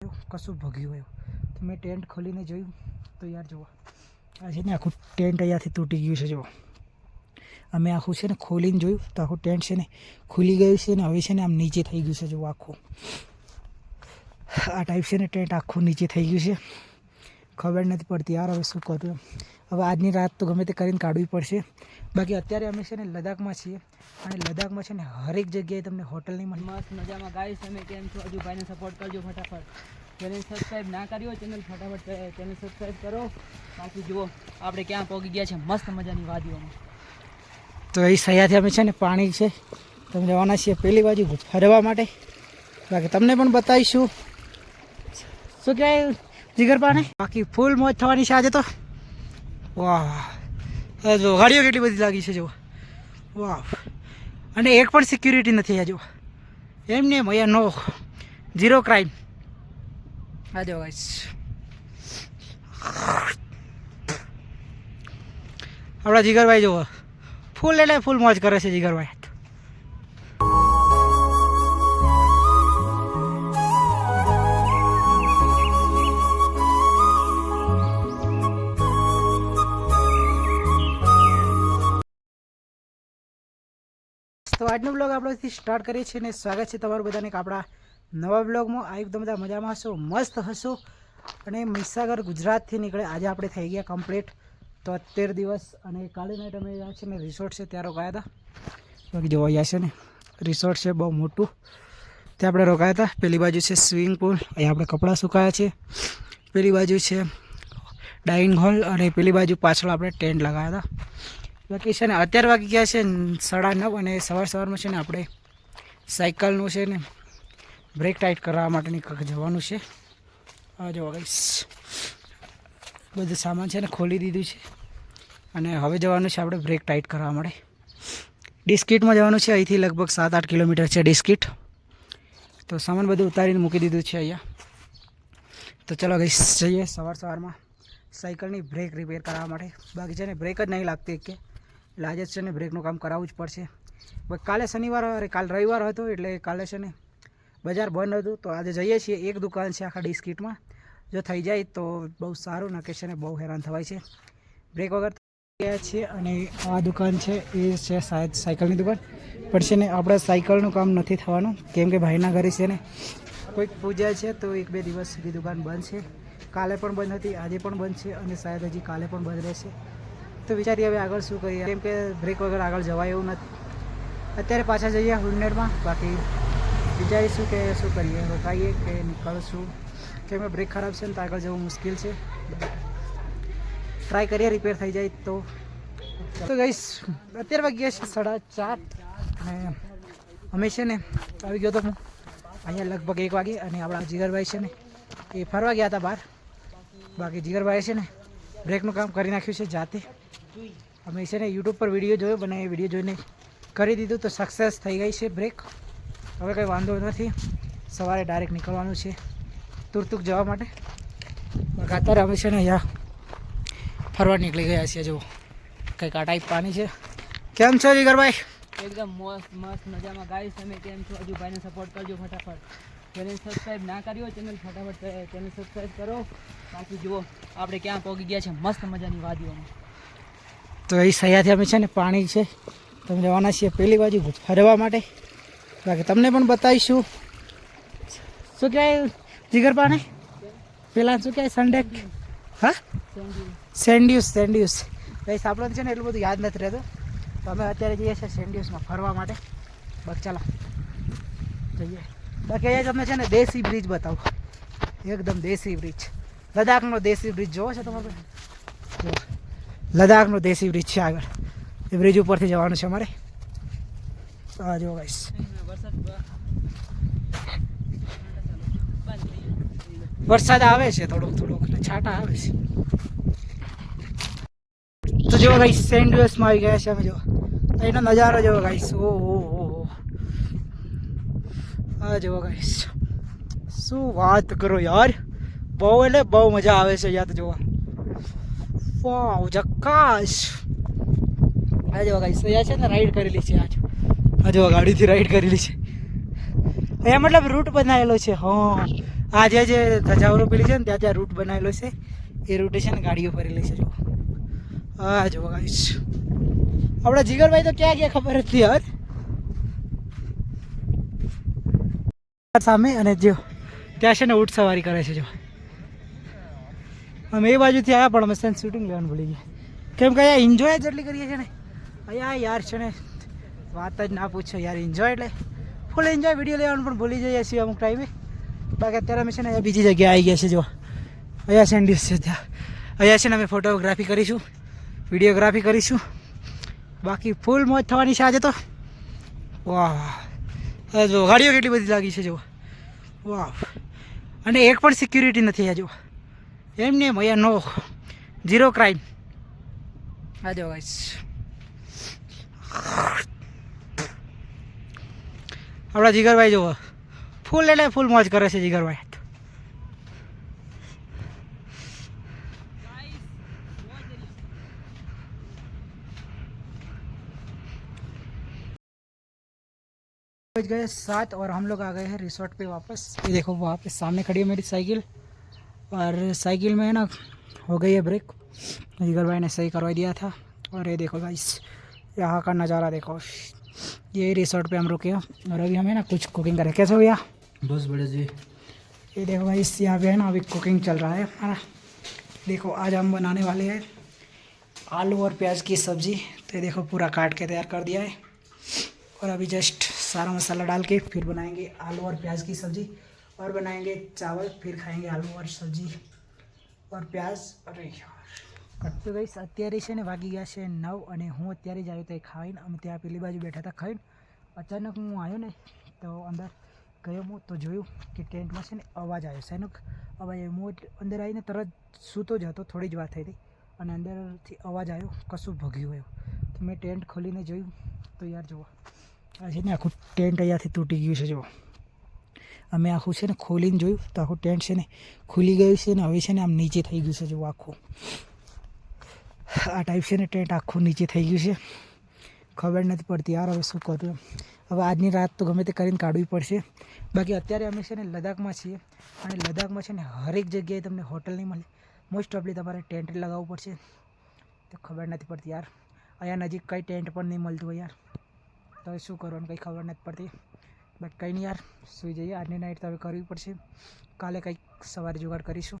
કશું ભગ્યું એવું તો મેં ટેન્ટ ખોલીને જોયું. તો યાર જુઓ. આ છે ને આખું ટેન્ટ અહીંયાથી તૂટી ગયું છે, જુઓ. અમે આખું છે ને ખોલીને જોયું. તો આખું ટેન્ટ છે ને ખુલી ગયું છે ને હવે છે ને આમ નીચે થઈ ગયું છે, જુઓ આખું. આ ટાઈપ છે ને ટેન્ટ આખું નીચે થઈ ગયું છે. ખબર નથી પડતી યાર હવે શું કરું હવે આજની રાત તો ગમે તે કરીને કાઢવી પડશે. બાકી અત્યારે અમે છે ને લદ્દાખમાં છીએ અને લદ્દાખમાં છે ને હરેક જગ્યાએ તમને હોટલની મસ્ત મજામાં ગાઈશ તમે કેમ છો? હજુ ભાઈને સપોર્ટ કરજો ફટાફટ. ચેનલ સબસ્ક્રાઈબ ના કર્યો ચેનલ ફટાફટ ચેનલ સબસ્ક્રાઈબ કરો. બાકી જુઓ આપણે ક્યાં પહોંચી ગયા છે મસ્ત મજાની વાદીઓમાં. તો એ સહ્યાથી અમે છે ને પાણી છે તમે જવાના છીએ પેલી બાજુ ફરવા માટે. બાકી તમને પણ બતાવીશું. શું કહેવાય જીગર પાને બાકી ફૂલ મોજ થવાની છે આજે તો. વાહ. જો, ગાડીઓ કેટલી બધી લાગી છે જો વાહ. અને એક પણ સિક્યુરિટી નથી આ જો એમ અહીંયા નો ઝીરો ક્રાઇમ આ જો ગાઈસ આપણા જીગરભાઈ, જુઓ. ફૂલ એટલે ફૂલ મોજ કરે છે જીગરભાઈ. આજનો બ્લોગ આપણેથી સ્ટાર્ટ કરીએ છીએ અને સ્વાગત છે તમારું બધાને આપણા નવા બ્લોગમાં આ એકદમ બધા મજામાં હશો, મસ્ત હશો. અને મહીસાગર ગુજરાતથી નીકળે. આજે આપણે થઈ ગયા કમ્પ્લીટ તો અત્તેર દિવસ અને કાલે નાઈટ અમે આ છે ને રિસોર્ટ છે. ત્યાં રોકાયા હતા. બાકી જોવા ગયા છે ને રિસોર્ટ છે બહુ મોટું. ત્યાં આપણે રોકાયા હતા. પેલી બાજુ છે સ્વિમિંગ પુલ અહીંયા આપણે કપડાં સુકાયા છે. પેલી બાજુ છે ડાઇનિંગ હોલ અને પેલી બાજુ પાછળ આપણે ટેન્ટ લગાવ્યા હતા. બાકી છે ને, અત્યાર વાગી ગયા છે સાડા નવ અને સવાર સવારમાં છે ને, આપણે સાયકલનું છે ને બ્રેક ટાઈટ કરવા માટેની જવાનું છે. આ જોવા ગઈશ બધું સામાન છે ને, ખોલી દીધું છે. અને હવે જવાનું છે આપણે બ્રેક ટાઈટ કરવા માટે. ડિસ્કિટમાં જવાનું છે, અહીંથી લગભગ સાત આઠ કિલોમીટર છે ડિસ્કિટ. તો સામાન બધું ઉતારીને મૂકી દીધું છે અહીંયા. તો ચલો ગઈશ જઈએ સવાર સવારમાં સાયકલની બ્રેક રિપેર કરાવવા માટે. બાકી છે ને બ્રેક જ નહીં લાગતી કે. એટલે આજે છે ને બ્રેકનું કામ કરાવવું જ પડશે. કાલે શનિવાર અરે કાલ રવિવાર હતો એટલે કાલે છે ને બજાર બંધ હતું તો આજે જઈએ છીએ. એક દુકાન છે આખા ડિસ્કીટમાં જો થઈ જાય તો બહુ સારું ના છે ને બહુ હેરાન થવાય છે. બ્રેક વગર ગયા છીએ અને આ દુકાન છે, એ છે શાયદ સાયકલની દુકાન. પણ છે ને આપણે સાયકલનું કામ નથી થવાનું. કેમ કે ભાઈના ઘરે છે ને કોઈક પૂજા છે તો એક બે દિવસ સુધી દુકાન બંધ છે. કાલે પણ બંધ હતી, આજે પણ બંધ છે અને શાયદ હજી કાલે પણ બંધ રહેશે. તો વિચારીએ હવે આગળ શું કરીએ. કેમ કે બ્રેક વગર આગળ જવાય એવું નથી. અત્યારે પાછા જઈએ હુન્નેરમાં બાકી વિચારીશું કે શું કરીએ, રોકાઈએ કે નીકળશું. કેમ કે બ્રેક ખરાબ છે ને તો આગળ જવું મુશ્કેલ છે. ટ્રાય કરીએ રિપેર થઈ જાય તો. તો ગઈશ અત્યારે વાગ્યા છે સાડા ચાર અને અમે છે ને આવી ગયો હતો હું અહીંયા લગભગ એક વાગે અને આપણા જીગરભાઈ છે ને એ ફરવા ગયા હતા બહાર. બાકી જીગરભાઈ છે ને બ્રેકનું કામ કરી નાખ્યું છે જાતે. અમે છે ને યુટ્યુબ પર વીડિયો જોયો અને એ વીડિયો જોઈને કરી દીધું તો સક્સેસ થઈ ગઈ છે બ્રેક હવે કંઈ વાંધો નથી. સવારે ડાયરેક્ટ નીકળવાનું છે. તુરતુક જવા માટે. અત્યારે અમે છે ને અહીંયા ફરવા નીકળી ગયા છીએ, જો. કંઈક આ ટાઈપ પાણી છે. કેમ છો, જીગરભાઈ? એકદમ મસ્ત મસ્ત મજામાં. ગાઈ તમે કેમ છો? હજુ ભાઈને સપોર્ટ કરજો ફટાફટ. ચેનલ સબસ્ક્રાઈબ ના કર્યો ચેનલ ફટાફટ ચેનલ સબસ્ક્રાઈબ કરો. બાકી જુઓ, આપણે ક્યાં પહોંચી ગયા છે. મસ્ત મજાની વાદીઓમાં. તો એ સયાથી અમે છે ને પાણી છે, તમે જવાના છીએ પહેલી બાજુ ફરવા માટે. બાકી તમને પણ બતાવીશું. શું કહેવાય, જીગર પાને? પેલા શું કહેવાય સન્ડે હા? સેન્ડ્યુસ સેન્ડ્યુસ. ભાઈ આપણને છે ને એટલું બધું યાદ નથી રહેતું. તો અમે અત્યારે જઈએ છીએ સેન્ડ્યુસમાં ફરવા માટે. બસ ચાલો, જઈએ. બાકી અહીંયા તમને છે ને દેશી બ્રિજ બતાવું. એકદમ દેશી બ્રિજ. લદ્દાખનો દેશી બ્રિજ જોવો છે તમારે જો લદ્દાખનો દેશી બ્રિજ છે આગળ. એ બ્રિજ ઉપરથી જવાનું છે અમારે. આ જો ગાઈસ વરસાદ આવે છે થોડોક થોડોક ને છાંટા આવે છે. તો જો ગાઈસ સેન્ડવેસમાં આવી ગયા છે અમે જો એનો નજારો જોવો ગાઈસ ઓ ઓ ઓ આ જોવો ગાઈસ શું વાત કરો યાર. બહુ એટલે બહુ મજા આવે છે યાદ જોવા. વાવ જકાશ આ જો ગાઈસ અહીંયા છે ને રાઈડ કરેલી છે આજ. આ જો ગાડીથી રાઈડ કરેલી છે. અહીંયા મતલબ રૂટ બનાવેલો છે, હા. આ જે ધજાઓ રોપેલી છે ને, ત્યાં ત્યાં રૂટ બનાવેલો છે. એ રૂટે છે ને ગાડીઓ ફરેલી છે જો હા જો આપણા જીગરભાઈ તો ક્યાં ગયા ખબર હતી યાર સામે અને જો, ત્યાં છે ને ઊંટ સવારી કરે છે જો અમે એ બાજુથી આવ્યા પણ અમે સેન્સ શૂટિંગ લેવાનું ભૂલી ગયા. કેમ કે અહીંયા એન્જોય જેટલી કરીએ છીએ ને. અહીંયા યાર છે ને, વાત જ ના પૂછો યાર એન્જોય એટલે ફૂલ એન્જોય વીડિયો લેવાનું પણ ભૂલી જઈએ છીએ અમુક ટાઈમે બાકી અત્યારે અમે છે ને અહીંયા બીજી જગ્યાએ આવી ગયા છે જો અહીંયા સેન્ડિસ છે ત્યાં. અહીંયા છે ને અમે ફોટોગ્રાફી કરીશું વિડીયોગ્રાફી કરીશું. બાકી ફૂલ મોજ થવાની છે આજે તો. વાહ જો ગાડીઓ કેટલી બધી લાગી છે જો વાહ. અને એક પણ સિક્યુરિટી નથી આ જો એમને એમ અહીંયા નો ઝીરો ક્રાઇમ આ જો ગાઈસ આપણા જીગરભાઈ જુઓ ફૂલ એટલે ફૂલ મોજ કરે છે જીગરભાઈ बज गए सात और हम लोग आ गए हैं रिसोर्ट पे वापस ये देखो वहाँ पे सामने खड़ी है मेरी साइकिल और साइकिल में ना हो गई है ब्रेक। जिगर भाई ने सही करवा दिया था। और ये देखो गाइस यहाँ का नज़ारा देखो। ये रिसोर्ट पे हम रुके हैं। और अभी हमें ना कुछ कुकिंग करें। कैसे हो भैया? बस बड़े जी। ये देखो भाई इस यहाँ पे है ना अभी कुकिंग चल रहा है। हमारा देखो आज हम बनाने वाले हैं आलू और प्याज की सब्ज़ी। तो ये देखो पूरा काट के तैयार कर दिया है। और अभी जस्ट सारा मसाला डाल के फिर बनाएँगे आलू और प्याज की सब्ज़ी। और बनाएंगे चावल फिर खाएंगे आलू और सब्ज़ी और પ્યાજ અરે યાર તો ગઈશ અત્યારે છે ને વાગી ગયા છે નવ અને હું અત્યારે જ આવ્યો તો એ ખાઈને અમે ત્યાં પેલી બાજુ બેઠા હતા ખાઈને અચાનક હું આવ્યો ને તો અંદર ગયો હું તો જોયું કે ટેન્ટમાં છે ને અવાજ આવ્યો શેનો અવાજ આવ્યો હું એટલે અંદર આવીને તરત સૂતો જ હતો થોડી જ વાત થઈ હતી અને અંદરથી અવાજ આવ્યો કશું ભગ્યું આવ્યું તો મેં ટેન્ટ ખોલીને જોયું તો યાર જુઓ આ છે ને આખું ટેન્ટ અહીંયાથી તૂટી ગયું છે જુઓ અમે આખું છે ને ખોલીને જોયું. તો આખું ટેન્ટ છે ને ખુલી ગયું છે ને હવે છે ને આમ નીચે થઈ ગયું છે જો આખું. આ ટાઈપ છે ને ટેન્ટ આખું નીચે થઈ ગયું છે. ખબર નથી પડતી યાર હવે શું કરું હવે આજની રાત તો ગમે તે કરીને કાઢવી પડશે. બાકી અત્યારે અમે છે ને લદ્દાખમાં છીએ અને લદ્દાખમાં છે ને હરેક જગ્યાએ તમને હોટલ નહીં મળે. મોસ્ટ ઓફલી તમારે ટેન્ટ લગાવવું પડશે. તો ખબર નથી પડતી યાર. અહીંયા નજીક કંઈ ટેન્ટ પણ નહીં મળતું હોય યાર. તો શું કરવાનું કંઈ ખબર નથી પડતી. બટ કંઈ નહીં યાર, સુઈ જઈએ. આજની નાઇટ તો હવે કરવી પડશે. કાલે કંઈક સવારે જુગાડ કરીશું.